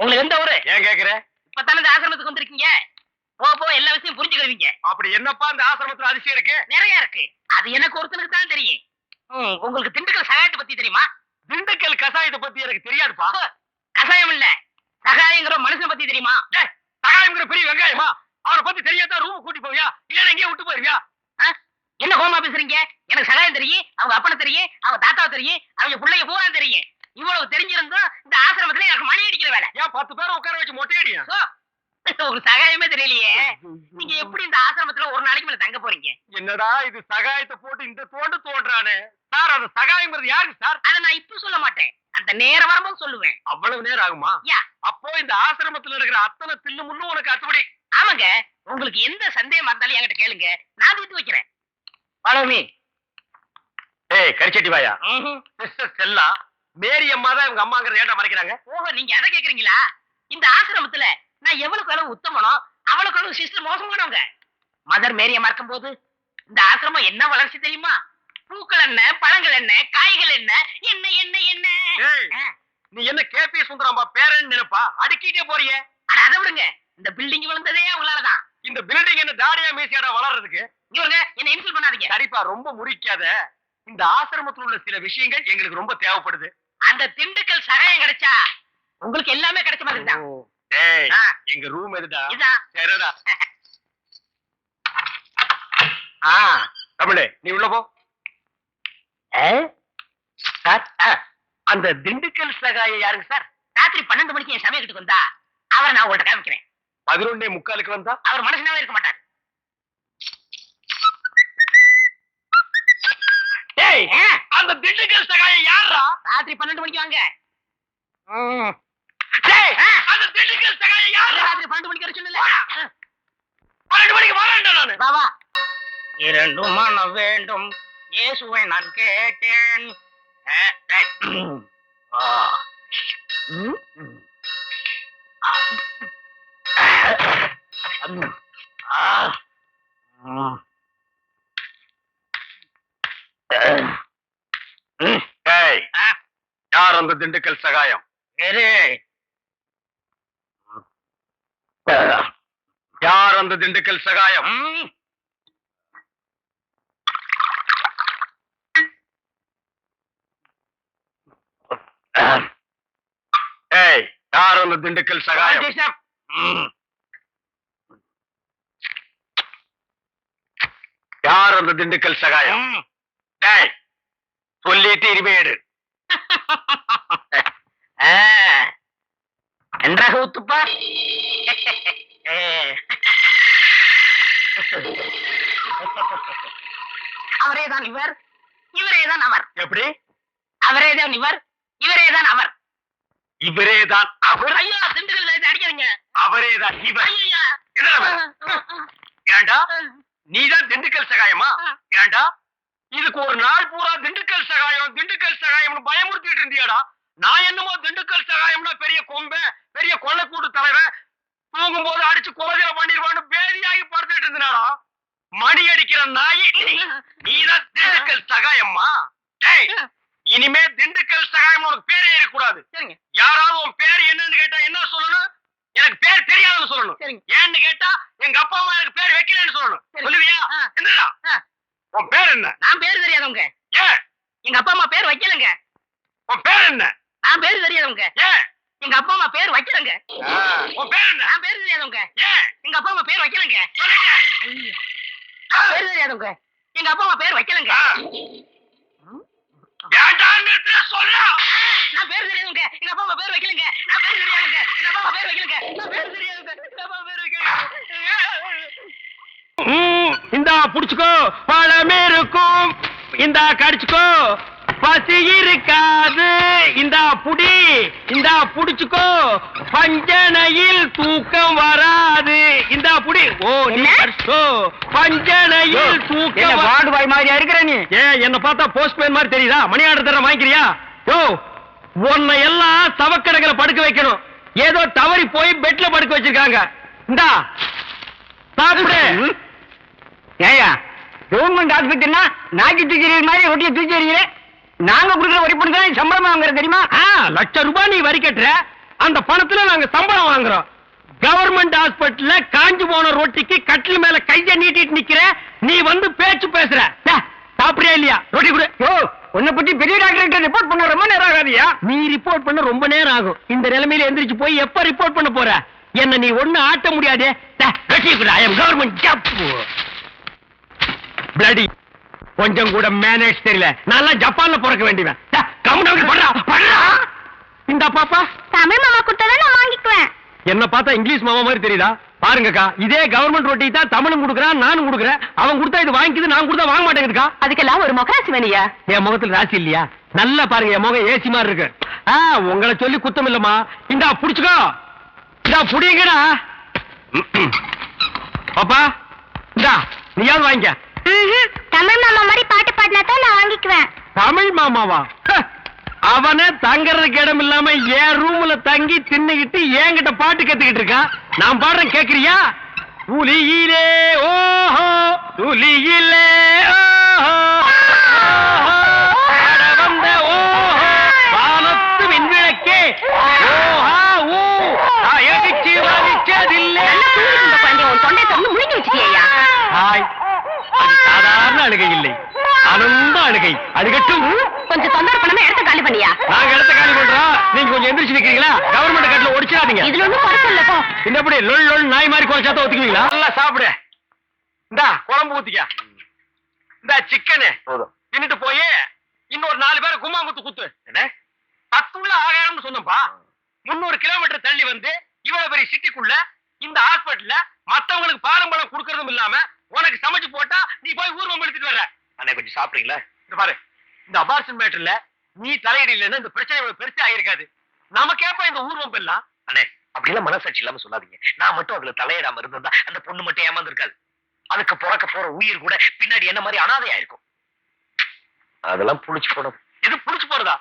உங்களுக்கு எந்த ஊரு? ஏன் கேக்குற? இப்பதானே இந்த ஆசிரமத்துக்கு வந்திருக்கீங்க. போக போக எல்லா விஷயம் புரிஞ்சுக்கிடுவீங்க. அப்படி என்னப்பா இந்த ஆசிரமத்துல அதிசயம் இருக்கு? நிறைய இருக்கு. அது எனக்கு ஒருத்தனுக்கு தான் தெரியும். உங்களுக்கு திண்டுக்கல் சகாயத்தை பத்தி தெரியுமா? திண்டுக்கல் கசாயத்தை பத்தி எனக்கு தெரியாதுப்பா. கசாயம் இல்ல. சகாயங்கிற மனுஷனை பத்தி தெரியுமா? டேய், சகாயம்ங்கிற பெரிய வெங்காயமா? அவனை பத்தி தெரியாதா? ரூம் கூட்டி போவியா? இல்ல எங்கேயும் விட்டு போயிருவியா? என்ன கோமா பேசுறீங்க? எனக்கு சகாயம் தெரியும் அவங்க அப்பனை தெரியும் அவங்க தாத்தாவை தெரியும் அவங்க பிள்ளைய பூரா தெரியும். இவ்வளவு தெரிஞ்சிருந்தும் இந்த ஆசிரமத்துல எனக்கு மணி அடிக்கிற வேலை. ஏன் பத்து பேரை உட்கார வச்சு ஓ, ஒரு சகாயமே தெரியலையே. நீங்க எப்படி இந்த ஆசிரமத்துல ஒரு நாளைக்கு மேல தங்க போறீங்க? என்னடா இது சகாயத்தை போட்டு இந்த தோண்டு தோன்றானே? சார் அது சகாயங்கிறது யாருக்கு சார்? அதை நான் இப்ப சொல்ல மாட்டேன். அந்த நேரம் வரும்போது சொல்லுவேன். அவ்வளவு நேரம் ஆகுமா. அப்போ இந்த ஆசிரமத்துல இருக்கிற அத்தனை தில்லு முள்ளு உனக்கு அத்துபடி ஆமாங்க. உங்களுக்கு எந்த சந்தேகமா இருந்தாலும் என்கிட்ட கேளுங்க. நான் விட்டு வைக்கிறேன். பழமி ஏய் கரிச்சட்டி வாயா செல்லா மேரி அம்மா தான் இவங்க அம்மாங்கிறத ஏன்டா மறைக்கிறாங்க. ஓஹோ நீங்க அதை கேக்குறீங்களா? இந்த ஆசிரமத்துல நான் எவ்வளவுக்கு அளவு உத்தமனோ அவ்வளவுக்கு அளவு சிஸ்டர் மோசமானவங்க. மதர் மேரியம் இருக்கும் போது இந்த ஆசிரமம் என்ன வளர்ச்சி தெரியுமா? பூக்கள் என்ன பழங்கள் என்ன காய்கள் என்ன என்ன என்ன என்ன? நீ என்ன கேபி சுந்தரம்பா பேரன் நினைப்பா? அடுக்கிட்டே போறியே. அட அதை விடுங்க. இந்த பில்டிங் விழுந்ததே உங்களாலதான் இந்த பில்டிங் என்ன தாடியா மீசியாடா வளர்றதுக்கு? இவருங்க என்ன இன்சல்ட் பண்ணாதீங்க. சரிப்பா ரொம்ப முறிக்காத. இந்த ஆசிரமத்துல உள்ள சில விஷயங்கள் எங்களுக்கு ரொம்ப தேவைப்படுது. அந்த திண்டுக்கல் சகாயம் கிடைச்சா உங்களுக்கு எல்லாமே கிடைச்ச மாதிரி தான். எங்க ரூம் எதுடா? சரிடா. ஆ தமிழே நீ உள்ள போ. சார் அந்த திண்டுக்கல் சகாய யாருங்க சார்? ராத்திரி பன்னெண்டு மணிக்கு என் சமயத்துக்கு வந்தா அவரை நான் உங்கள்ட்ட காமிக்கிறேன். பதினொன்னே முக்காலுக்கு வந்தா? அவர் மனுஷனாவே இருக்க மாட்டார். டேய் அந்த திண்டுக்கல் சகாய ராத்திரி பன்னெண்டு மணிக்கு வாங்க. டேய் அந்த திண்டுக்கல் சகாய யாரா? ராத்திரி பன்னெண்டு மணிக்கு வர சொல்லல. பன்னெண்டு மணிக்கு நானு. இரண்டு மன வேண்டும். இயேசுவை நான் கேட்டேன். அஹ், ஆ. யார் அந்த திண்டுக்கல் சகாயம். யார் அந்த திண்டுக்கல் சகாயம். ஏய் யார் அந்த திண்டுக்கல் சகாயம். யார் அந்த திண்டுக்கல் சகாயம். டேய் சொல்லிட்டு இனிமே எடு ஆ. நன்றாக ஊத்துப்பா. அவரேதான் இவர். இவரேதான் அவர். எப்படி? அவரேதான் இவர். இவரேதான் அவர். இவரேதான் அவர். ஐயோ திண்டுக்கல் சேர்த்து அடிக்காதீங்க. அவரேதான் இவர்? ஏன்டா நீதான் திண்டுக்கல் சகாயமா? ஏன்டா இதுக்கு ஒரு நாள் பூரா திண்டுக்கல் சகாயம் திண்டுக்கல் சகாயம்னு பயமுறுத்திட்டு இருந்தியாடா. நான் என்னமோ திண்டுக்கல் சகாயம்னா பெரிய கொம்பை பெரிய கொள்ளைக்கூட்டு தலைவன் தூங்கும் போது அடிச்சு கொலைகளை பண்ணிடுவான்னு பேதியாகி படுத்துட்டு இருந்தாடா மணி அடிக்கிற நாய் நீதான் திண்டுக்கல் சகாயம்மா. டேய் இனிமே திண்டுக்கல் சகாயம் உனக்கு பேரே இருக்கக்கூடாது. யாராவது உன் பேர் என்னன்னு கேட்டா என்ன சொல்லணும்? எனக்கு பேர் தெரியாதுன்னு சொல்லணும். ஏன்னு கேட்டா எங்க அப்பா அம்மா எனக்கு பேர் வைக்கலன்னு சொல்லணும். சொல்லுவியா. என்னடா. உன் பேர் என்ன? நான் பேரு தெரியாதவங்க. ஏன் எங்க அப்பா அம்மா பேர் வைக்கலங்க. உன் பேர் என்ன? நான் பேரு தெரியாதவங்க. ஏன் எங்க அப்பா அம்மா பேர் வைக்கலங்க. உன் பேர் என்ன? நான் பேரு தெரியாதவங்க. ஏன் எங்க அப்பா அம்மா பேர் வைக்கலங்க. பேரு தெரியாதவங்க. எங்க அப்பா அம்மா பேர் வைக்கலங்க. சொல்ல நான் பேர் தெரியாதவங்க. எங்க அப்பா அம்மா பேர் வைக்கலங்க. நான் பேர் தெரியாதவங்க. எங்க அப்பா அம்மா பேர் வைக்கலங்க. நான் பேர் தெரியாதவங்க. எங்க அப்பா அம்மா பேர் வைக்கலங்க. இந்தா புடிச்சுக்கோ பழம் இருக்கும். இந்தா கடிச்சுக்கோ பசி இருக்காது. இந்தா புடி இந்தா புடிச்சுக்கோ பஞ்சனையில் தூக்கம் வராது. இந்தா புடி. ஓ நீ பஞ்சனையில் தூக்கம் வார்டு பாய் மாதிரியா இருக்கிற நீ? ஏன் என்ன பார்த்தா போஸ்ட்மேன் மாதிரி தெரியுதா? மணி ஆர்டர் தர வாங்கிக்கிறியா? யோ உன்னை எல்லாம் சவக்கடங்களை படுக்க வைக்கணும். ஏதோ தவறி போய் பெட்ல படுக்க வச்சிருக்காங்க. இந்தா சாப்பிடு. ஏயா கவர்மெண்ட் ஆஸ்பத்திரினா நாக்கி தூக்கி எறிகிற மாதிரி ஒட்டிய தூக்கி எறிகிறேன் நாங்க கொடுக்குற வரி பணம் தான் சம்பளமா வாங்குறது தெரியுமா? ஆ, லட்ச ரூபாய் நீ வரி கட்டுற. அந்த பணத்துல நாங்க சம்பளம் வாங்குறோம். கவர்மெண்ட் ஹாஸ்பிட்டல்ல காஞ்சு போன ரொட்டிக்கு கட்டில் மேல கைய நீட்டிட்டு நிக்கிற. நீ வந்து பேச்சு பேசுற. டே, சாப்பிடுறியா இல்லையா? ரொட்டி கொடு. ஓ உன்னை பத்தி பெரிய டாக்டர் ரிப்போர்ட் பண்ண ரொம்ப நேரம் ஆகாதியா? நீ ரிப்போர்ட் பண்ண ரொம்ப நேரம் ஆகும். இந்த நிலைமையில எந்திரிச்சு போய் எப்ப ரிப்போர்ட் பண்ண போற? என்ன நீ ஒண்ணு ஆட்ட முடியாதே. கவர்மெண்ட் ஜப்பு பிளடி கொஞ்சம் கூட மேனேஜ் தெரியல. நான் ஜப்பான்ல பிறக்க வேண்டியவன். இந்த பாப்பா. தமிழ் மாமா கொடுத்தா நான் வாங்கிக்குவேன். என்ன பார்த்தா இங்கிலீஷ் மாமா மாதிரி தெரியுதா? பாருங்கக்கா இதே கவர்மெண்ட் ரொட்டி தான் தமிழும் கொடுக்குறான் நானும் கொடுக்குறேன். அவன் கொடுத்தா இது வாங்கிக்குது நான் கொடுத்தா வாங்க மாட்டேங்குதுக்கா. அதுக்கெல்லாம் ஒரு முகராசி வேணியா என் முகத்துல ராசி இல்லையா? நல்லா பாருங்க என் முகம் ஏசி மாதிரி இருக்கு. ஆ உங்களை சொல்லி குத்தம் இல்லம்மா. இந்தா புடிச்சுக்கோ. இந்தா புடிங்கடா. பாப்பா இந்தா நீயாவது வாங்கிக்க. தமிழ் மாமா மாதிரி பாட்டு பாடினா தான் நான் வாங்கிக்குவேன். தமிழ் மாமாவா? அவன தங்கறதுக்கு இடம் இல்லாம என் ரூம்ல தங்கி தின்னுகிட்டு என்கிட்ட பாட்டு கத்துக்கிட்டு இருக்கான். நான் பாடுறேன் கேக்குறியா? புலியிலே ஓஹோ புலியிலே ஓஹோ. வந்த ஓஹோ வானத்து விண்விளக்கே ஓஹா. சாதாரண அழுகை இல்லை. ஆனந்த அழுகை. அழுகட்டும் கொஞ்சம் தொந்தரவு பண்ணாம இடத்த காலி பண்ணியா? நாங்க இடத்த காலி பண்றோம். நீங்க கொஞ்சம் எந்திரிச்சு நிக்கிறீங்களா? கவர்மெண்ட் கட்டில ஒடிச்சிடாதீங்க. இதுல ஒண்ணும் குறைச்ச இல்ல போ. இந்த எப்படி லொல் லொல் நாய் மாதிரி குறைச்சாத்த ஒத்துக்குவீங்களா? நல்லா சாப்பிடு. இந்தா குழம்பு ஊத்திக்க. இந்த சிக்கனு தின்னுட்டு போய் இன்னொரு நாலு பேரை கும்மாங்குத்து குத்து என்ன? பத்துள்ள ஆகாயம்னு சொன்னப்பா முன்னூறு கிலோமீட்டர் தள்ளி வந்து இவ்வளவு பெரிய சிட்டிக்குள்ள இந்த ஹாஸ்பிட்டல்ல மத்தவங்களுக்கு பாலம் பழம் கொடுக்கறதும் இல்லாம உனக்கு சமைச்சு போட்டா நீ போய் ஊர்வம் எடுத்துட்டு வர்ற. அண்ணே கொஞ்சம் சாப்பிடுறீங்களா? இந்த பாரு இந்த அபார்ஷன் மேட்டர்ல நீ தலையிடலன்னா இந்த பிரச்சனை இவ்வளவு பெருசா ஆயிருக்காது. நமக்கேப்ப இந்த ஊர்வம் எல்லாம்? அண்ணே அப்படிலாம் மனசாட்சி இல்லாம சொல்லாதீங்க. நான் மட்டும் அதுல தலையிடாம இருந்திருந்தா அந்த பொண்ணு மட்டும் ஏமாந்துருக்காது. அதுக்கு பிறக்க போற உயிர் கூட பின்னாடி என்ன மாதிரி அனாதையா இருக்கும். அதெல்லாம் புடிச்சு போடும். எது புடிச்சு போறதா?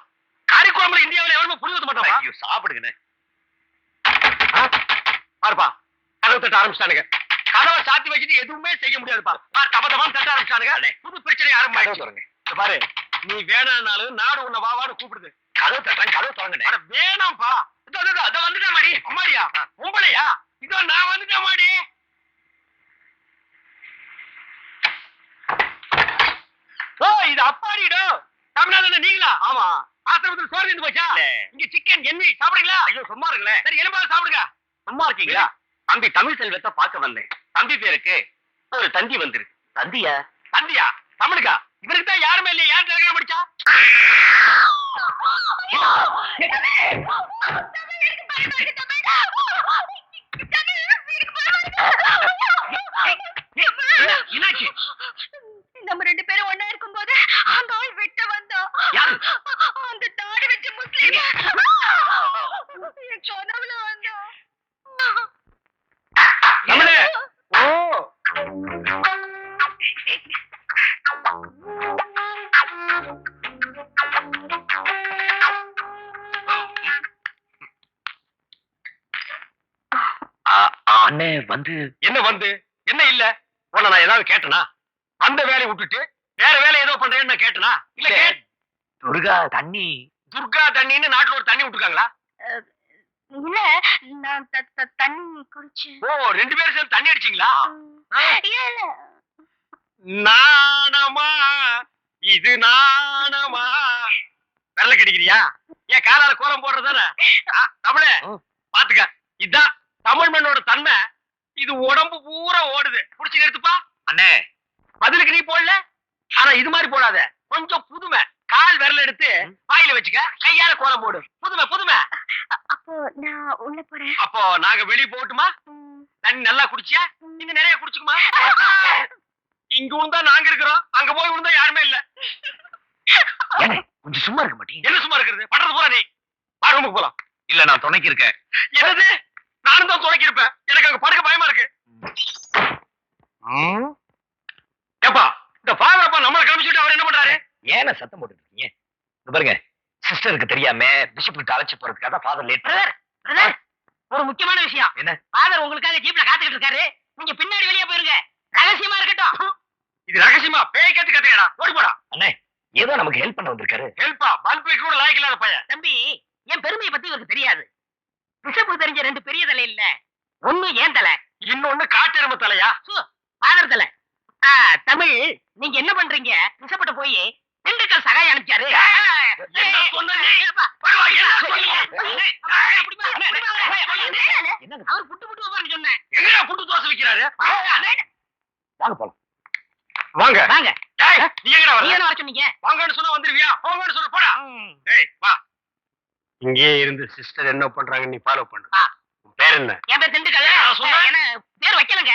காரிக்குழம்புல இந்தியாவுல ஊத்த மாட்டான் ஐயோ சாப்பிடுங்கண்ணே. பாருப்பா கதவு தட்ட ஆரம்பிச்சிட்டானுங்க. கதவை சாத்தி வச்சுட்டு எதுவுமே செய்ய முடியாதுப்பா. பார் தப்ப தப்பான்னு தட்ட ஆரம்பிச்சானுங்க. புது பிரச்சனை ஆரம்பிச்சு திறங்க. பாரு நீ வேணாம்னாலும் நாடு உன்னை வாவான்னு கூப்பிடுது. கதவு தட்டுறேன் கதவு அட வேணாம்ப்பா. இதோ இதோ, இதோ வந்துட்டேன் மாடி. அம்மாடியா? உங்களையா இதோ நான் வந்துட்டேன் மாடி. ஓ இது அப்பாடிடோ தமிழ்நாடு நீங்களா? ஆமா. ஆசிரமத்தில் சோறு இருந்து போச்சா. இங்க சிக்கன் எண்ணி சாப்பிடுறீங்களா? ஐயோ சும்மா இருங்களேன். சரி எலும்பாவது சாப்பிடுங்க. சும்மா இருக்கீங்களா? தம்பி தமிழ் செல்வத்தை பார்க்க வந்தேன். தம்பி பேருக்கு ஒரு தந்தி வந்திருக்கு தந்தியா தந்தியா தமிழுக்கா இவருக்கு தான் யாருமே இல்லையா யார் முடிச்சா என்னாச்சு நம்ம ரெண்டு பேரும் ஒண்ணா இருக்கும்போது அந்த ஆள் விட்டு வந்தோம் வந்து என்ன வந்து? என்ன இல்ல? உன்னை நான் ஏதாவது கேட்டனா? அந்த வேலையை விட்டுட்டு வேற வேலை ஏதோ பண்றேன்னு நான் கேட்டனா? இல்ல துர்கா தண்ணி. துர்கா தண்ணின்னு நாட்டுல ஒரு தண்ணி விட்டுருக்காங்களா? இல்ல நான் தண்ணி குடிச்சேன் ஓ ரெண்டு பேரும் சேர்ந்து தண்ணி அடிச்சீங்களா? நாணமா? இது நாணமா? விரல கடிக்கிறியா? ஏன் காலால கோலம் போடுறதானே தமிழே. பாத்துக்க. இதான் தமிழ் மண்ணோட தன்மை. இது உடம்பு பூரா ஓடுது. புடிச்சு எடுத்துப்பா. அண்ணே. பதிலுக்கு நீ போடல? ஆனா இது மாதிரி போடாத. கொஞ்சம் புதுமை. கால் விரல எடுத்து வாயில வச்சுக்க. கையால கோலம் போடு. புதுமை புதுமை. அப்போ நான் உள்ள போறேன். அப்போ நாங்க வெளிய போகட்டுமா? ம். தண்ணி நல்லா குடிச்சியா? நீங்க நிறைய குடிச்சுக்குமா? இங்க விழுந்தா நாங்க இருக்கிறோம். அங்க போய் விழுந்தா யாருமே இல்ல. கொஞ்சம் சும்மா இருக்க மாட்டீங்க. என்ன சும்மா இருக்கிறது? பண்றது போற நீ. ரூமுக்கு போலாம். இல்ல நான் துணைக்கு இருக்கேன். என்னது? நானும் தான் துணைக்கிருப்பேன் எனக்கு அங்க படுக்க பயமா இருக்கு. ஏப்பா இந்த ஃபாதர் அப்பா நம்மள கிளம்பிச்சுட்டு அவர் என்ன பண்றாரு? ஏன சத்தம் போட்டுட்டு இருக்கீங்க. பாருங்க சிஸ்டருக்கு தெரியாம பிஷப் கிட்ட அழைச்சு போறதுக்காக ஃபாதர் லேட் பிரதர் ஒரு முக்கியமான விஷயம். என்ன? ஃபாதர் உங்களுக்காக ஜீப்ல காத்துக்கிட்டு இருக்காரு. நீங்க பின்னாடி வெளியே போயிருங்க. ரகசியமா இருக்கட்டும். இது ரகசியமா? பேய் கத்து கத்துக்கடா. ஓடி போடா. அண்ணே ஏதோ நமக்கு ஹெல்ப் பண்ண வந்திருக்காரு. ஹெல்ப்பா பல்ப் கூட லாய்க்கு இல்லாத பையன். தம்பி என் பெருமையை பத்தி இவருக்கு தெரியாது. பிஷப்புக்கு தெரிஞ்ச ரெண்டு பெரிய தலை இல்ல. ஒண்ணு ஏன் தலை? இன்னொன்னு காட்டெருமை தலையா? ஃபாதர் தலை. ஆ, தமிழ் நீங்க என்ன பண்றீங்க? பிஷப்பிட்ட போய் திண்டுக்கல் சகாய் அனுப்பிச்சாரு. அவர். புட்டு புட்டு வைப்பாருன்னு சொன்னேன் புட்டு தோசை விக்கிறாரு? வாங்க. போலாம். வாங்க. வாங்க. டேய், நீ எங்கடா நீங்க வர என்ன வர சொன்னீங்க? வாங்கன்னு சொன்னா வந்துருவியா? போங்கன்னு சொன்னா போடா. டேய் வா. இங்கேயே இருந்து சிஸ்டர் என்ன பண்றாங்க நீ ஃபாலோ பண்ணு. பேர் என்ன? என் பேர் திண்டுக்கல். நான் சொன்னேன். என்ன பேர் வைக்கலங்க.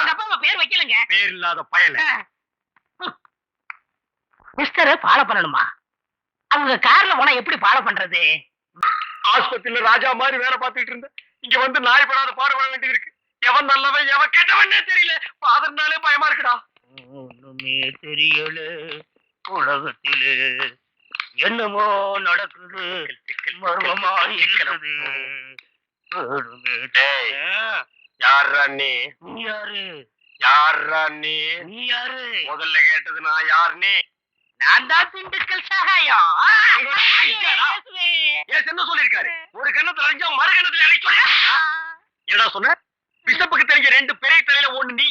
எங்க அப்பா அம்மா பேர் வைக்கலங்க. பேர் இல்லாத பயல. மிஸ்டர் ஃபாலோ பண்ணணுமா? அவங்க கார்ல போனா எப்படி ஃபாலோ பண்றது? ஆஸ்பத்திரியில ராஜா மாதிரி வேலை பார்த்துட்டு இருந்த. இங்க வந்து நாய் படாத பாடுபட வேண்டியது இருக்கு. எவன் நல்லவன் எவன் கெட்டவனே தெரியல. ஃபாதர்னாலே பயமா இருக்குடா. ஒண்ணுமே தெரியல. உலகத்திலே என்னமோ நடக்குது மர்மமா யார்ரா நீ? யாரு? யார்ரா நீ? நீ யாரு? முதல்ல கேட்டது நான் யார் நீ? நான் தான் திண்டுக்கல் சகாயம் என்ன சொல்லிருக்காரு ஒரு கண்ணத்துல அரைஞ்சா மறு கண்ணத்துல சொல்லி என்னடா சொன்ன? பிஷப்புக்கு தெரிஞ்ச ரெண்டு பெரிய தலையில ஒண்ணு நீ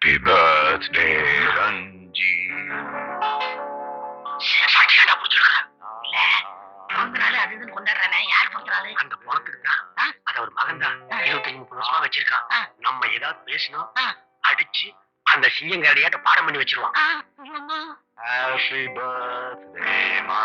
ஹாப்பி பர்த்டே ரஞ்சித் சாட்டியாடா புடிச்சிருக்கா. இல்ல. பிறந்த நாள் அது இதுன்னு கொண்டாடுறானே. யார் பிறந்த நாள் அந்த பணத்துக்கு தான் அது அவர் மகன் தான் இருபத்தி முப்பது வருஷமா வச்சிருக்கான். நம்ம ஏதாவது பேசணும் ஆ. அடிச்சு அந்த சிங்கங்காரியாட்ட பாடம் பண்ணி வச்சிருவான். Happy birthday, my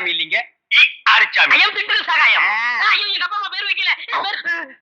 मिलेंगे है?